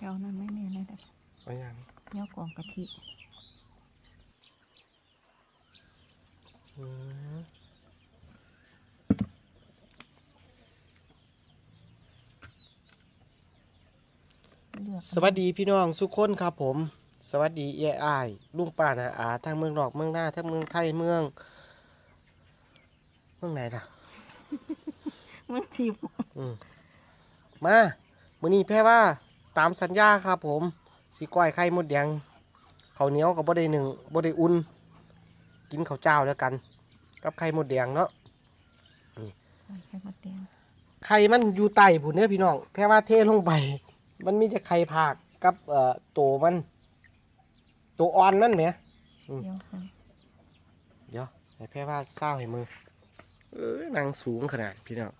เานั้นไม่แม่นะแต่เอาอย่างเนี้ยกล่องกะทิอืมเลือกสวัสดีพี่น้องสุกคนครับผม สวัสดีเอ้อ้ายลุงป้านาอาทั้งเมืองนอกเมืองหน้าทั้งเมืองไทยเมือง เมืองไหนล่ะมันทิพย์อืมมามื้อนี้แพ่ว่า ตามสัญญาครับผมสิก้อยไข่มดแดงข้าวเหนียวกับบ่ได้หนึ่งบ่ได้อุ่น กินข้าวเจ้าแล้วกัน กับไข่มดแดงเนาะไข่มดแดงไข่มันอยู่ใต้ผุนเด้อพี่น้องแพ่ว่าเทลงไป มันมีแต่ไข่ผากกับเอ่อตัวมัน ตัวอ่อนมันแหมอืมเดี๋ยวกันเดี๋ยวให้แพ่ว่าเศร้าให้มือ เออนางสูงขนาดพี่น้อง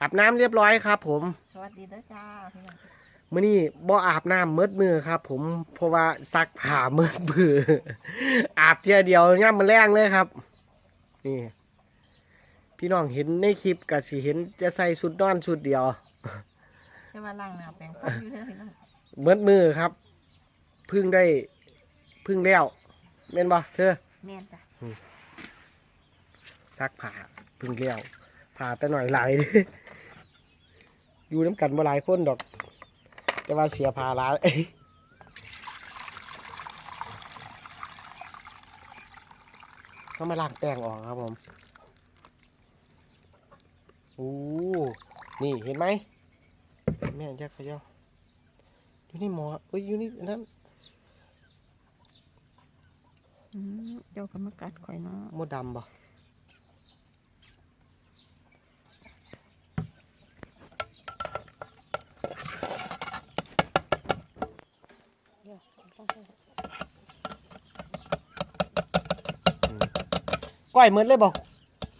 อาบน้ำเรียบร้อยครับผม สวัสดีเด้อจ้าพี่น้อง มื่อนี้บ่อาบน้ำเมืดมือครับ ผมเพราะว่าซักผ้าเมืดมืออาบเทียเดียวย่ำมันแรงเลยครับ นี่ พี่น้องเห็นในคลิปกับสิเห็นจะใส่ชุดนอนชุดเดียวจะมาล้างหน้าแปรงฟันอยู่เด้อพี่น้องเมืดมือครับเพึ่งได้เพึ่งแล้วเม่นบ่เธอแม่นจ้ะซักผ้าเพึ่งแล้วผ้าแต่หน่อยหลายเด้ออยู่น้ำกันมาหลายคนดอก แต่ว่าเสียผ้าหลายเขามาล้างแป้งออกครับผมโอ้นี่เห็นไหมแม่จะเขย่าอยู่นี่หมอเอ้ยอยู่นี่อันนั้นอืมเดี๋ยวก็มากัดข่อยเนาะมดดำบ่ เดี๋ยวต้อง ก้อยเหมือนเลยบ่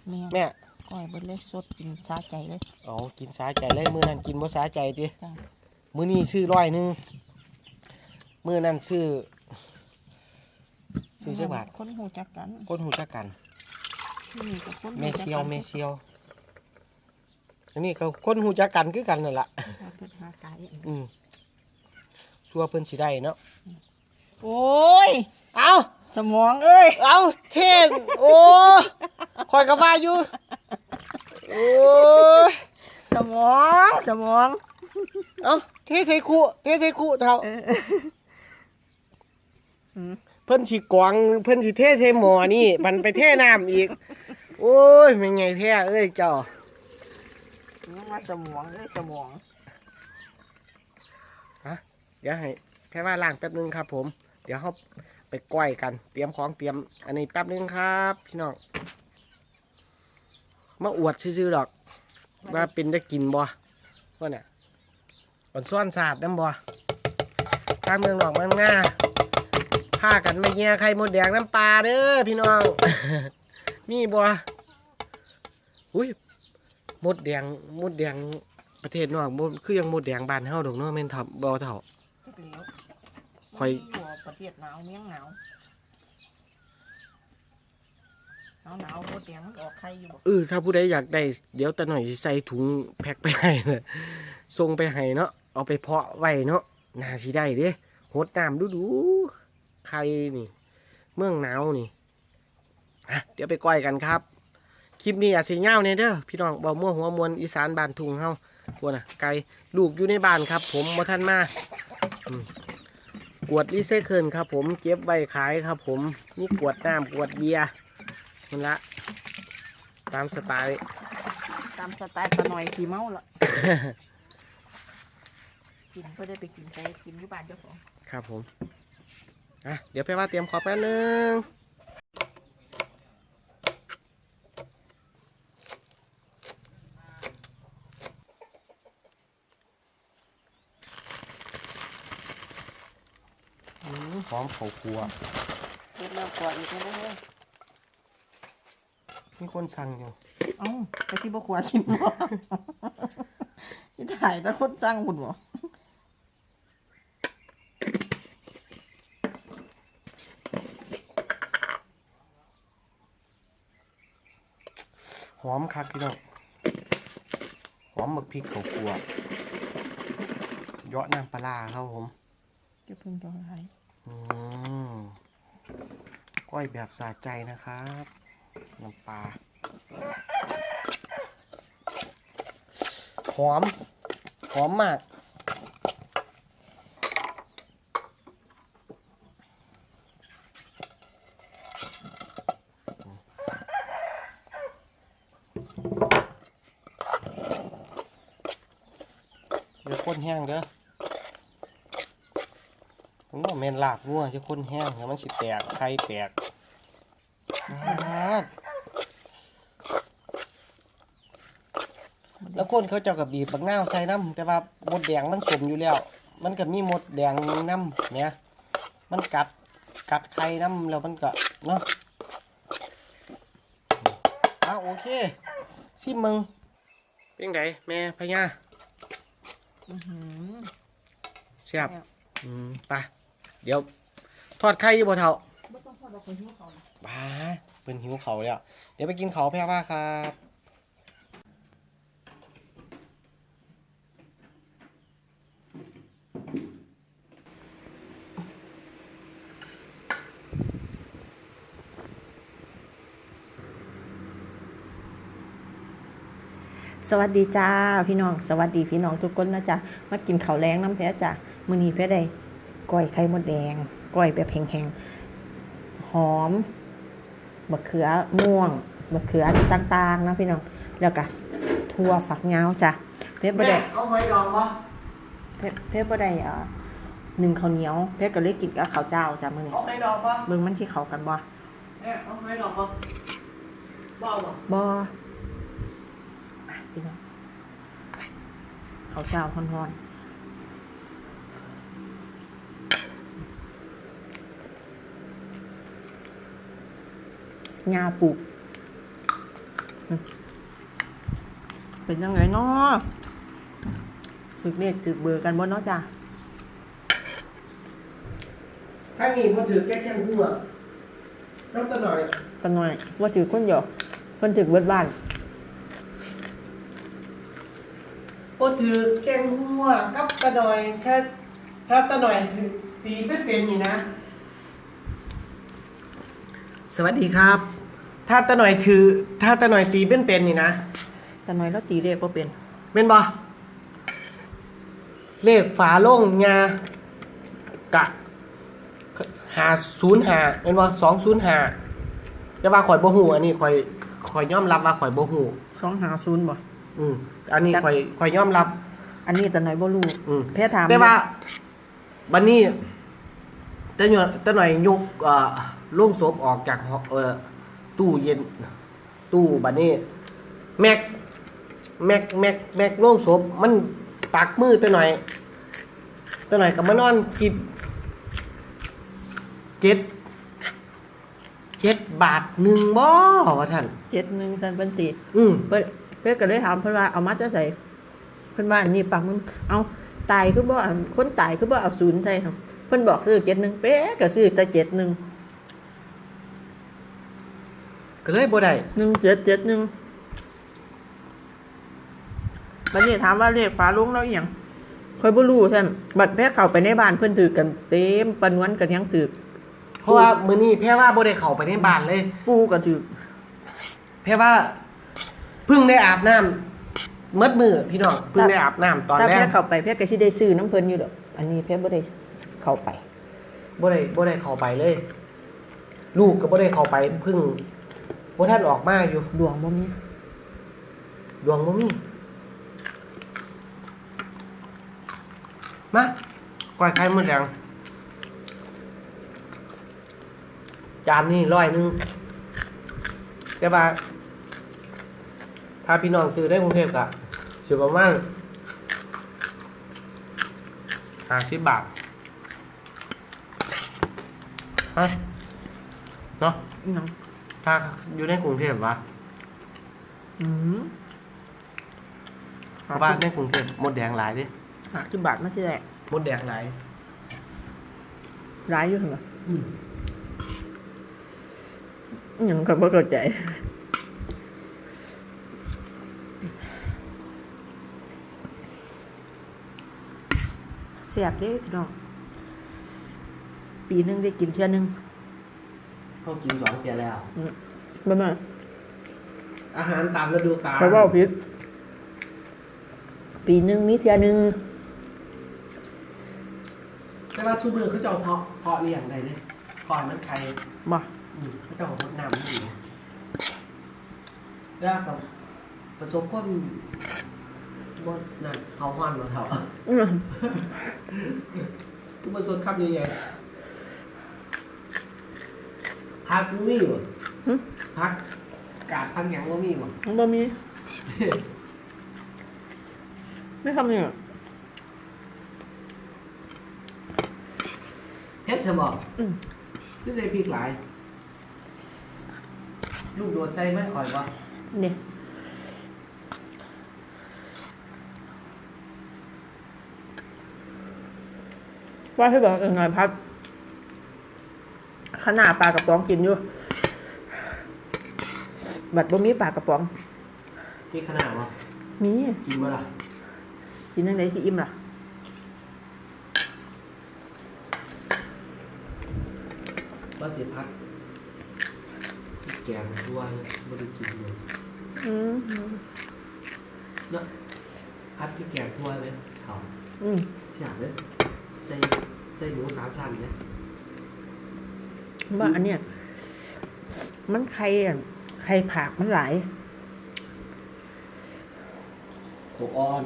แม่แม่ก้อยเบิดเลยสดกินสาใจเลยอ๋อกินสาใจเลยมือนั้นกินบ่สาใจติจ้ามือนี้ซื้อร้อยหนึงมือนั้นซื้อซื้อจักบาทคนหูจักกันคนหูจักกันที่นี่ก็คนเมหูจักเซียวกันเมเซียวอันนี้ก็คนหูจักกันคือกันนั่นล่ะเอาเพิ่นหาไก่อืมชัวร์เพิ่นสิได้เนาะโอ้ยเอ้า สมองเอ้ยเอาเทนโอ้คอยกับว่าอยู่โอ้ยสมองสมองเอาเทใส่คู่เทใส่คู่เท่าเอออืมเพิ่นสิกวางเพิ่นสิเทใส่หมอนี่มันไปเทน้ำอีก โอ้ยเป็นไงแพ้เอ้ยเจ้ายังว่าสมองเอ้ยสมองเดี๋ยวให้แพ้ว่าล้างแป๊บนึงครับผม เดี๋ยวเขา ไปก้อยกัน เตรียมของเตรียม อันนี้แป๊บนึงครับ พี่น้องมาอวดซื่อๆดอก ว่าเป็นได้กินบ่ว่าเนี่ยอ่อนซ้อนสาดน้ำบ่ทางเมืองหนอกเมืองหน้าพากันมาเงี้ยไข่มดแดงน้ำปลาเด้อพี่น้อง มีบ่อุ้ยมดแดงมดแดงประเทศนอกคือยังมดแดงบานเฮาดอกเนาะแม่นทับบ่เท่า ทุกเหลวข่อยมันอยู่ประเทศหนาวเมียงหนาวหนาวหนาวๆมดแดงมันออกไข่อยู่บ่เออถ้าผู้ใดอยากได้ เดี๋ยวตาหน่อยสิใส่ถุงแพ็คไปให้เลยส่งไปให้เนาะเอาไปเพาะไว้เนาะน่าสิได้เด้หดน้ำดูดูๆใครนี่ เมืองหนาวนี่อะเดี๋ยวไปก้อยกันครับ คลิปนี้อาจสิเงาวเนี่ยเด้อพี่น้องบ่มั่วหัวมวลอีสานบ้านทุ่งเฮาพวกน่ะไก่ลูกอยู่ในบ้านครับ ผมบ่ทันมาอืม กวดรีไซเคิลครับผมเก็บไว้ขายครับผมนี่กวดน้ำกวดเบียร์นั่นละ ตามสไตล์ ตามสไตล์ปลาหน่อยขี่เมาละกินเพื่อได้ไปกินใจกินอยู่บ้านเจ้าของ ครับผมอะเดี๋ยวไปว่าเตรียมขอแป๊บนึง อืม หอมเขาครัวเฮ็ดแล้วกว่าอีกแล้วเว้ยมีคนสั่งอยู่เอ้าไปที่บ่ขวาชิมบ่นี่ถ่ายแต่คนจ้างคุณบ่หอมคักพี่น้องหอมหมึกพริกเขาครัวบยาะน้ำปลาร้าครับผม จะเพิ่งร้องไห้อืม ก้อยแบบสาใจนะครับน้ำปลาหอม หอมมาก เดี๋ยวข้นแห้งเด้อ มว่าแม่นลาบงัวจะข้นแห้งแล้วมันสิแตกไข่แตกอาดแล้วคนเขาเจ้ากับบีบบักนาวใส่น้ำแต่ว่ามดแดงมันสมอยู่แล้ว มันก็มีมดแดงน้ำเนี่ยมันกัดกัดไข่น้ำแล้วมันก็เนาะอ้าวโอเคซิมมึงเป็นไงแม่พญาอื้อหือแซ่บแซ่บอืมไป เดี๋ยว ทอดไข่อยู่บ่เท่าบ่ต้องพอดอกคนหิวเขานะบ้าเป็นหิวเขาแล้วเดี๋ยวไปกินเขาวแพ่ว่าครับสวัสดีจ้าพี่น้อง สวัสดีพี่น้องทุกคนนะจ๊ะมากินข้าวแรงน้ำแพ้จ้ะมื้อนี้แพ้ได้ ก้อยไข่มดแดง ก้อยแบบแห้งๆ หอมมะเขือม่วงมะเขือต่างๆนะพี่น้อง แล้วก็ถั่วฝักยาวจ้ะ เพชรบ่ได้เอาหอยดองปะเพชรเพชรบ่ได้อ่าหนึ่งข้าวเหนียว เพชรก็เลยกินกับข้าวเจ้าจ้ะมื้อนี้เอาหอยดองปะเบิ่งมันสิเข้ากันบ่แม่เอาหอยดองปะบ้าปะบ่อะพี่น้องข้าวเจ้าฮ้อนๆ ยาปลูกอืมเป็นยังไงเนาะถึกเลขถึกเบอร์กันบ่เนาะจ้ะถ้ามีพอถือแก้แก้มหัวน้ำตาหน่อยกันหน่อยว่าถือคนเดียวคนถึกเบิดบ้านพอถือแก้มหัวกับตาหน่อยแค่ถ้าตาหน่อยถือตีเป็นเป็นอยู่นะ สวัสดีครับ ถ้าตาหน่อยถือ ถ้าตาหน่อยตีเป็นเป็นนี่นะแต่น้อยแล้วตีเลขบ่เป็นเป็นบ่เลขฝาโล่งงากะหาศูนย์หาเป็นบ่สองศูนย์หาแต่ว่าข่อยบ่หูอันนี้ข่อยข่อยยอมรับว่าข่อยบ่หูสองหาศูนย์บ่ อืมอันนี้จัก ข่อยข่อยยอมรับ อันนี้แต่น้อยบ่รู้อืม แพ้ถามแต่ว่าบัดนี้ตะหน่อยตะหน่อยยกเอ่อโล่งศพออกจากห้องเอ่อ ตู้เย็น ตู้บัดนี้ แม็ก แม็กแม็กแม็กโล่งศพมันปักมือตะหน่อยตะหน่อยก็มานอนคิดเจ็ดเจ็ดบาทหนึ่งบ่ว่าท่านเจ็ดหนึ่งท่านเพิ่นตีอืมเพิ่นเพิ่นก็เลยถามเพิ่นว่าเอามาจะใส่เพิ่นว่าอันนี้ปักมึงเอาตายคือบ่เอาคนตายคือบ่เอาศูนย์ใส่ครับเพิ่นบอกซื้อเจ็ดหนึ่งเป๊ะก็ซื้อแต่เจ็ดหนึ่ง ก็เลยบ่ได้หนึ่งเจ็ดเจ็ดหนึ่งบัดนี้ถามว่าเลขฝาโลุงแล้วอหย่างค่อยบ่รู้ท่านบัดแพ้เข้าไปในบ้านเพิ่นถือกันเต็มปานวนกันยังถือเพราะว่ามื้อนี้แพ่ว่าบ่ได้เข้าไปในบ้านเลย ปูก็ถือเพราะว่าเพิ่งได้อาบน้ำเมื่อมือพี่น้องเพิ่งได้อาบน้ำตอนถ้าแรแพ้กเข้าไปแพ้ก็สิได้ซื้อน้ำเพิ่นอยู่ดอกอันนี้แพ้บ่ได้เข้าไปบ่ได้บ่ได้เข้าไปเลย ลูกก็บ่ได้เข้าไปเพิ่ง บ่ท่านออกมาอยู่ ดวงบ่มีดวงบ่มีมาก้อยไข่มดแดงจานนี้ร้อยหนึงแต่ว่าถ้าพี่น้องซื้อได้กรุงเทพก็สิประมาณห้าสิบบาทฮะเนาะอีหยัง ถ้าอยู่ในกรุงเทพวะอืมเพราะว่าในกรุงเทพมดแดงหลายเดิหาสิบบาทมาที่แรกมดแดงหลายร้ายอยู่เหรออหยังก็บ่เข้าใจแซ่บเด้พี่น้อง ปีหนึงได้กินเที่ยหนึง เขากินสองเทียแล้วบ่มาอาหารตามฤดูกาลไปเว้าผิดปีหนึงมีเที่ยหนึงแต่ว่าชูมือเขาจะเอาเพาะเพาะเลี้ยงได้เนี่ยเพาะมันไข่บ่อืมเขาจะเอาพดน้ำนี่อยู่แล้วกับประสบความบนนั่นเขาห้อนมาเถอะอืมทุกประสบคำยังไง พักบ่มีบ่หึ พักกาดพักหยังก็มีบ่มันบ่มีไม่ทำนี่เฮ็ดจะบอกอืมนี่เลยพริกหลาย ลูกโดดใส่ไม่ค่อยบ่นี่ว่าให้บอกยังไงพัด ขนาดปลากระป๋องกินอยู่ บัดบ่มีปลากระป๋องพริกขนาดบ่มี กินบ่ล่ะกินยังไงสิอิ่มล่ะ ว่าสิพักพริกแกงทั่วเลยบ่ได้กินเลยอืมเนาะพัดพริกแกงทั่วเลยเขาอืมเสียบเลยใส่ใส่หมูสามชั้นเนี่ย ว่าอันเนี้ยมันไข่อะไข่ผักมันหลายตัวอ่อน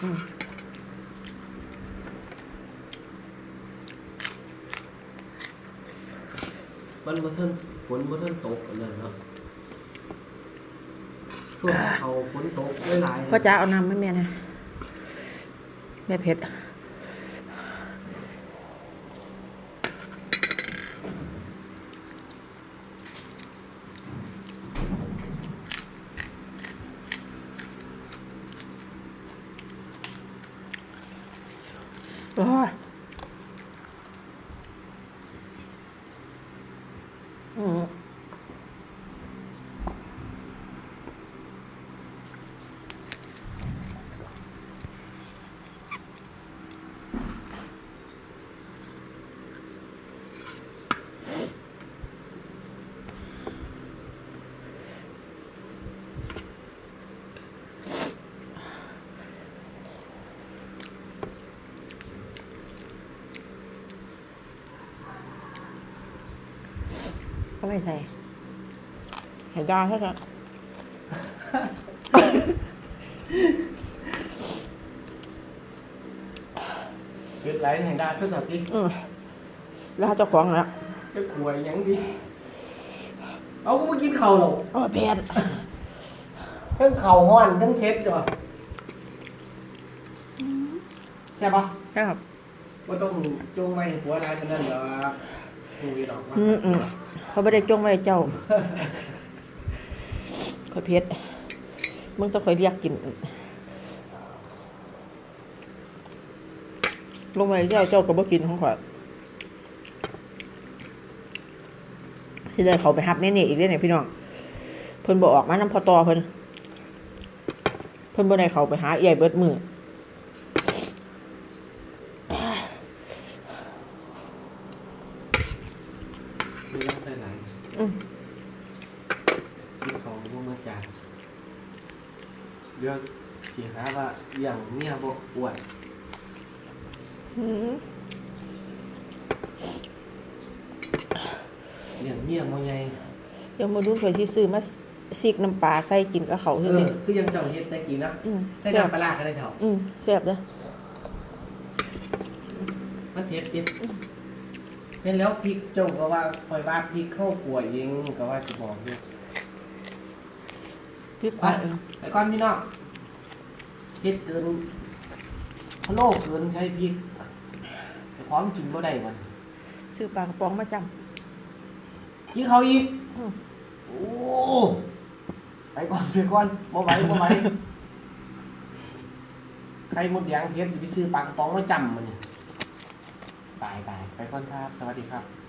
อืมมันบ่ทันฝนบ่ทันตกอันนั้นเนาะช่วงที่เขาฝนตกหลายๆพ่อจ๋าเอาน้ำให้แม่นะแม่เผ็ดโอ้ยอืม ก็ ไม่ใส่ไข่ดาวเท่านั้นเกิดไรแห่งดาเท่ากับที่อืมแล้วเจ้าของแล้วจะขวยหยังดีเอาก็มากินข้าวหรอกโอ้ยเผ็ดทั้งข้าวห้อนทั้งเผ็ดจ้ะใช่ปะครับว่าต้องจงไม่หัวลายเท่านั้นเหรอคุยหรอกว่าอืมอืม เขาไม่ได้จ้องไว้เจ้าข่อยเผ็ดมึงต้องคอยเรียกกินลงไปเจ้าเจ้าก็บ่กินของข่อยที่เลยเขาไปฮับแน่ๆอีกเรื่องไหนพี่น้องเพิ่นบอกออกมาน้ำพอตอเพิ่นเพิ่นบ่ได้เขาไปหาใหญ่เบิดมือ ไม่ต้องใส่ไหลาย อืม กินของพวกมาจานเรื่องสีหาว่าอย่างเมียบอกอวดอืมอย่างเมียมองไงเดี๋ยวมาดูข่อยสิซื้อมาซีกน้ำปลาใส่กินกับเขาเอซื่ออคือยังเจ้าเฮ็ดตะกี้นะๆอืมใส่แซ่บน้ำปลาร้าก็ได้เถอะอืมแซ่บเด้อมันเผ็ดติดเป็นแล้วพริกเจ้าก็ว่าคอยว่าพริกเข้ากัวเองก็ว่าจะบอกอยู่ พริกไปปลาเองไปก่อนพี่น้องเฮ็ดเกินพะโล้เกินใช้พริกพร้อมกินบ่ได้มันซื้อปลากระป๋องมาจำกินเขาวอีกอืมโอ้ไปก่อนไปก่อนบ่ไหวบ่ไหวใครหมดแดงเฮ็ดสิไปซื้อปลากระป๋องมาจำมันนี่ตายตายไปก่อนครับ สวัสดีครับ